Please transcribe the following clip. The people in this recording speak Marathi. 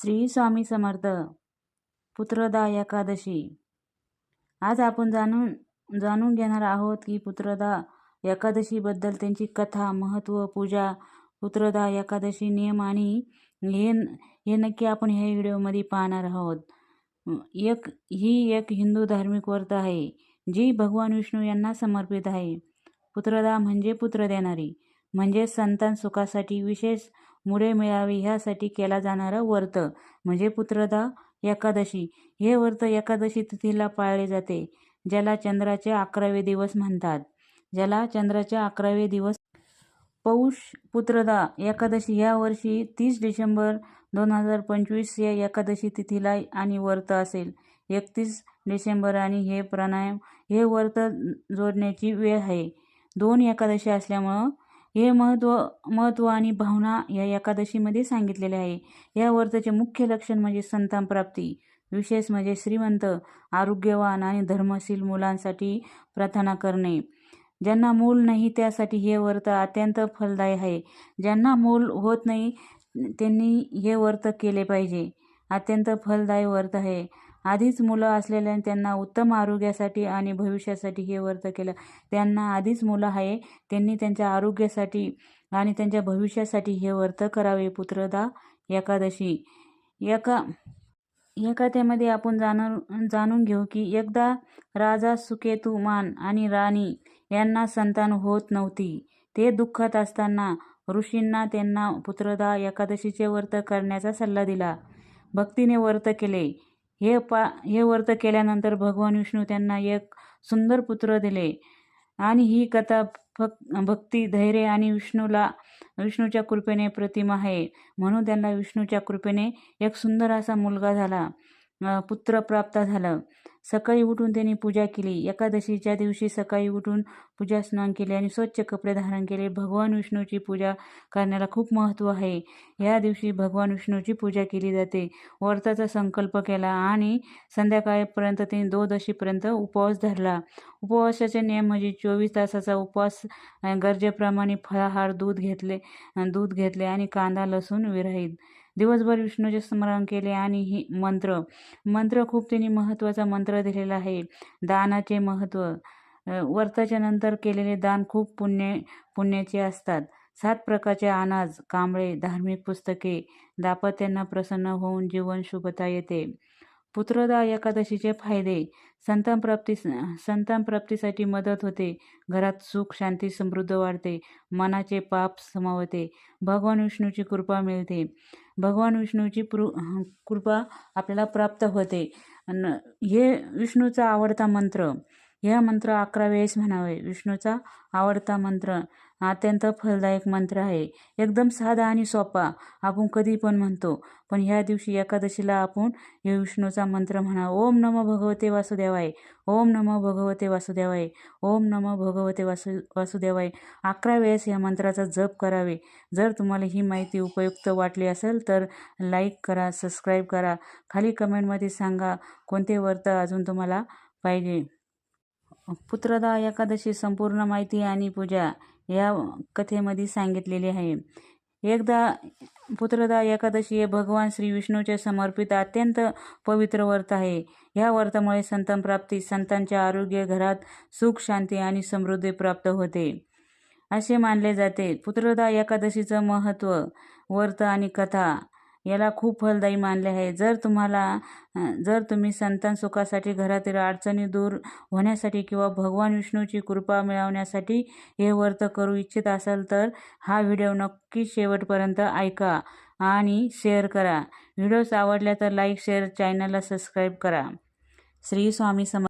श्री स्वामी समर्थ पुत्रदा एकादशी. आज आपण जाणून जाणून घेणार आहोत की पुत्रदा एकादशीबद्दल त्यांची कथा महत्त्व पूजा पुत्रदा एकादशी नियम आणि हे हे नक्की आपण ह्या व्हिडिओमध्ये पाहणार आहोत. एक ही एक हिंदू धार्मिक व्रत आहे जी भगवान विष्णू यांना समर्पित आहे. पुत्रदा म्हणजे पुत्र देणारी. म्हणजे संतान सुखासाठी विशेष मुळे मिळावी ह्यासाठी केला जाणारा व्रत. म्हणजे पुत्रदा एकादशी. हे व्रत एकादशी तिथीला पाळले जाते ज्याला चंद्राचे अकरावे दिवस म्हणतात. ज्याला चंद्राचे अकरावे दिवस पौष पुत्रदा एकादशी ह्या वर्षी तीस डिसेंबर दोन हजार पंचवीस या एकादशी तिथीला आणि व्रत असेल. एकतीस डिसेंबर आणि हे प्राणायाम हे व्रत जोडण्याची वेळ आहे. दोन एकादशी असल्यामुळं हे महत्त्व महत्त्व आणि भावना या एकादशीमध्ये सांगितलेले आहे. या व्रताचे मुख्य लक्षण म्हणजे संतान प्राप्ती विशेष म्हणजे श्रीमंत आरोग्यवान आणि धर्मशील मुलांसाठी प्रार्थना करणे. ज्यांना मूल नाही त्यासाठी हे व्रत अत्यंत फलदायी आहे. ज्यांना मूल होत नाही त्यांनी हे व्रत केले पाहिजे. अत्यंत फलदायी व्रत आहे. आधीच मुलं असलेल्या त्यांना उत्तम आरोग्यासाठी आणि भविष्यासाठी हे व्रत केलं. त्यांना आधीच मुलं आहे त्यांनी त्यांच्या आरोग्यासाठी आणि त्यांच्या भविष्यासाठी हे व्रत करावे पुत्रदा एकादशी. एका या त्यामध्ये आपण जाणून जाणून घेऊ की एकदा राजा सुकेतुमान आणि राणी यांना संतान होत नव्हती. ते दुःखात असताना ऋषींना त्यांना पुत्रदा एकादशीचे व्रत करण्याचा सल्ला दिला. भक्तीने व्रत केले. हे पा हे व्रत केल्यानंतर भगवान विष्णू त्यांना एक सुंदर पुत्र दिले. आणि ही कथा फक भक्ती धैर्य आणि विष्णूला विष्णूच्या कृपेने प्रतिमा आहे. म्हणून त्यांना विष्णूच्या कृपेने एक सुंदर असा मुलगा झाला. पुत्र प्राप्त झालं. सकाळी उठून त्यांनी पूजा केली. एकादशीच्या दिवशी सकाळी उठून पूजा स्नान केले आणि स्वच्छ कपडे धारण केले. भगवान विष्णूची पूजा करण्याला खूप महत्त्व आहे. या दिवशी भगवान विष्णूची पूजा केली जाते. व्रताचा संकल्प केला आणि संध्याकाळपर्यंत त्यांनी दोदशीपर्यंत उपवास धरला. उपवासाचे नियम म्हणजे चोवीस तासाचा उपवास गरजेप्रमाणे फळाहार दूध घेतले दूध घेतले आणि कांदा लसूण विरहित. दिवसभर विष्णूचे स्मरण केले आणि ही मंत्र मंत्र खूप त्यांनी महत्त्वाचा मंत्र दिलेला आहे. दानाचे महत्त्व व्रताच्या नंतर केलेले दान खूप पुण्य पुण्याचे असतात. सात प्रकारचे अनाज कांबळे धार्मिक पुस्तके दाम्पत्यांना प्रसन्न होऊन जीवन शुभता येते. पुत्रदा एकादशीचे फायदे. संतान संतानप्राप्तीसाठी मदत होते. घरात सुख शांती समृद्ध वाढते. मनाचे पाप समावते. भगवान विष्णूची कृपा मिळते. भगवान विष्णूची पृ कृपा आपल्याला प्राप्त होते. हे विष्णूचा आवडता मंत्र. हे मंत्र अकरा वेळेस म्हणावे. विष्णूचा आवडता मंत्र अत्यंत फलदायक मंत्र आहे. एकदम साधा आणि सोपा आपण कधी पण म्हणतो. पण ह्या दिवशी एकादशीला आपण हे विष्णूचा मंत्र म्हणा. ओम नम भगवते वासुदेवाय. ओम नम भगवते वासुदेवाय. ओम नम भगवते वासु वासुदेवाय. अकरा वेळेस या मंत्राचा जप करावे. जर तुम्हाला ही माहिती उपयुक्त वाटली असेल तर लाईक करा सबस्क्राईब करा. खाली कमेंटमध्ये सांगा कोणते व्रत अजून तुम्हाला पाहिजे. पुत्रदा एकादशी संपूर्ण माहिती आणि पूजा या कथेमध्ये सांगितलेली आहे. एकदा पुत्रदा एकादशी हे भगवान श्री विष्णूचे समर्पित अत्यंत पवित्र व्रत आहे. ह्या व्रतामुळे संतान प्राप्ती संतांचे आरोग्य घरात सुख शांती आणि समृद्धी प्राप्त होते. असे मानले जाते. पुत्रदा एकादशीचं महत्त्व व्रत आणि कथा याला खूप फलदायी मानले आहे. जर तुम्हाला जर तुम्ही संतान सुखासाठी घरातील अडचणी दूर होण्यासाठी किंवा भगवान विष्णूची कृपा मिळवण्यासाठी हे व्रत करू इच्छित असाल तर हा व्हिडिओ नक्की शेवटपर्यंत ऐका आणि शेअर करा. व्हिडिओज आवडल्या तर लाईक शेअर चॅनलला सबस्क्राईब करा. श्री स्वामी सम